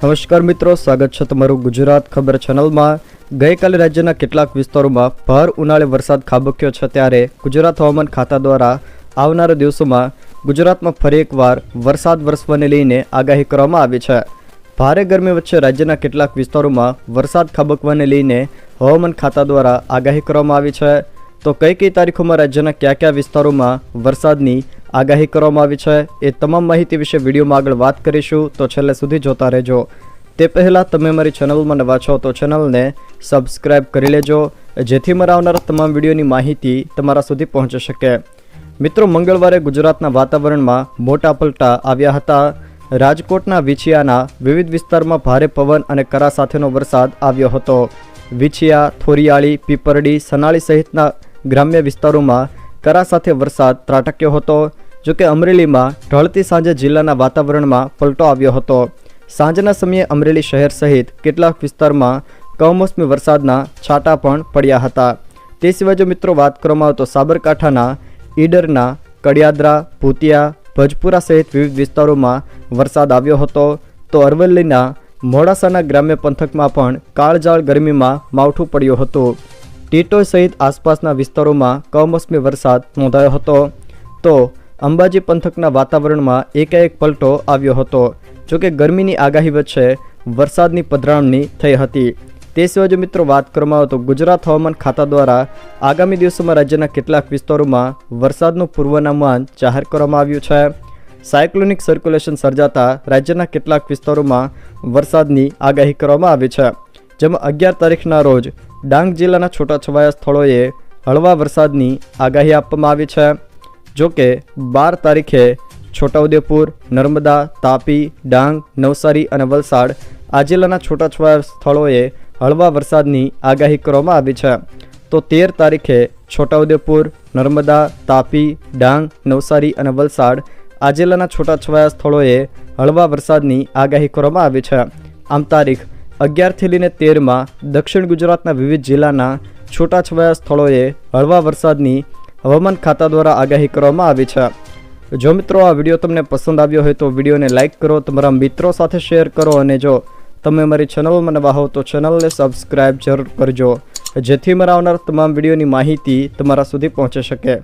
નમસ્કાર મિત્રો, સ્વાગત છે તમારું ગુજરાત ખબર ચેનલમાં. ગઈકાલે રાજ્યના કેટલાક વિસ્તારોમાં ભાર ઉનાળે વરસાદ ખાબક્યો છે ત્યારે ગુજરાત હવામાન ખાતા દ્વારા આવનારા દિવસોમાં ગુજરાતમાં ફરી એકવાર વરસાદ વરસવાને લઈને આગાહી કરવામાં આવી છે. ભારે ગરમી વચ્ચે રાજ્યના કેટલાક વિસ્તારોમાં વરસાદ ખાબકવાને લઈને હવામાન ખાતા દ્વારા આગાહી કરવામાં આવી છે. તો કઈ કઈ તારીખોમાં રાજ્યના કયા કયા વિસ્તારોમાં વરસાદની આગાહી કરવામાં આવી છે. એ તમામ માહિતી વિશે વિડીયોમાં આગળ વાત કરીશું. તો છેલ્લે સુધી જોતા રહેજો. તે પહેલાં તમે મારી ચેનલમાં નવા છો તો ચેનલને સબસ્ક્રાઇબ કરી લેજો. જેથી મારા આવનારા તમામ વિડીયોની માહિતી તમારા સુધી પહોંચી શકે. મિત્રો, મંગળવારે ગુજરાતના વાતાવરણમાં મોટા પલટા આવ્યા હતા. રાજકોટના વિછિયાના વિવિધ વિસ્તારમાં ભારે પવન અને કરા સાથેનો વરસાદ આવ્યો હતો. વિછિયા, થોરિયાળી, પીપરડી, સનાળી સહિતના ગ્રામ્ય વિસ્તારોમાં કરા સાથે વરસાદ ત્રાટક્યો હતો જોકે અમરેલીમાં ઢળતી સાંજે જિલ્લાના વાતાવરણમાં પલટો આવ્યો હતો. સાંજના સમયે અમરેલી શહેર સહિત કેટલાક વિસ્તારમાં કમોસમી વરસાદના છાંટા પણ પડ્યા હતા. તે સિવાય જો મિત્રો વાત કરવામાં આવે તો સાબરકાંઠાના, ઈડરના, કડિયાદરા, ભૂતિયા, ભજપુરા સહિત વિવિધ વિસ્તારોમાં વરસાદ આવ્યો હતો. તો અરવલ્લીના મોડાસાના ગ્રામ્ય પંથકમાં પણ કાળજાળ ગરમીમાં માવઠું પડ્યું હતું. ટીટોઈ સહિત આસપાસના વિસ્તારોમાં કમોસમી વરસાદ નોંધાયો હતો. તો અંબાજી પંથકના વાતાવરણમાં એકાએક પલટો આવ્યો હતો. જોકે ગરમીની આગાહી વચ્ચે વરસાદની પધરામણી થઈ હતી. તે સિવાય જો મિત્રો વાત કરવામાં આવે તો ગુજરાત હવામાન ખાતા દ્વારા આગામી દિવસોમાં રાજ્યના કેટલાક વિસ્તારોમાં વરસાદનું પૂર્વાનુમાન જાહેર કરવામાં આવ્યું છે. સાયક્લોનિક સર્ક્યુલેશન સર્જાતા રાજ્યના કેટલાક વિસ્તારોમાં વરસાદની આગાહી કરવામાં આવી છે. જેમાં અગિયાર તારીખના રોજ ડાંગ જિલ્લાના છૂટાછવાયા સ્થળોએ હળવા વરસાદની આગાહી આપવામાં આવી છે. જો કે બાર તારીખે છોટાઉદેપુર, નર્મદા, તાપી, ડાંગ, નવસારી અને વલસાડ આ જિલ્લાના છૂટાછવાયા સ્થળોએ હળવા વરસાદની આગાહી કરવામાં આવી છે. તો તેર તારીખે છોટાઉદેપુર, નર્મદા, તાપી, ડાંગ, નવસારી અને વલસાડ આ જિલ્લાના છૂટાછવાયા સ્થળોએ હળવા વરસાદની આગાહી કરવામાં આવી છે. આમ તારીખ અગિયારથી લઈને તેરમાં દક્ષિણ ગુજરાતના વિવિધ જિલ્લાના છૂટાછવાયા સ્થળોએ હળવા વરસાદની હવામાન ખાતા દ્વારા આગાહી કરવામાં આવી છે. જો મિત્રો આ વીડિયો તમને પસંદ આવ્યો હોય તો વિડીયોને લાઇક કરો, તમારા મિત્રો સાથે શેર કરો અને જો તમે મારી ચેનલમાં નવા હો તો ચેનલને સબસ્ક્રાઈબ જરૂર કરજો, જેથી મારા આવનાર તમામ વિડીયોની માહિતી તમારા સુધી પહોંચી શકે.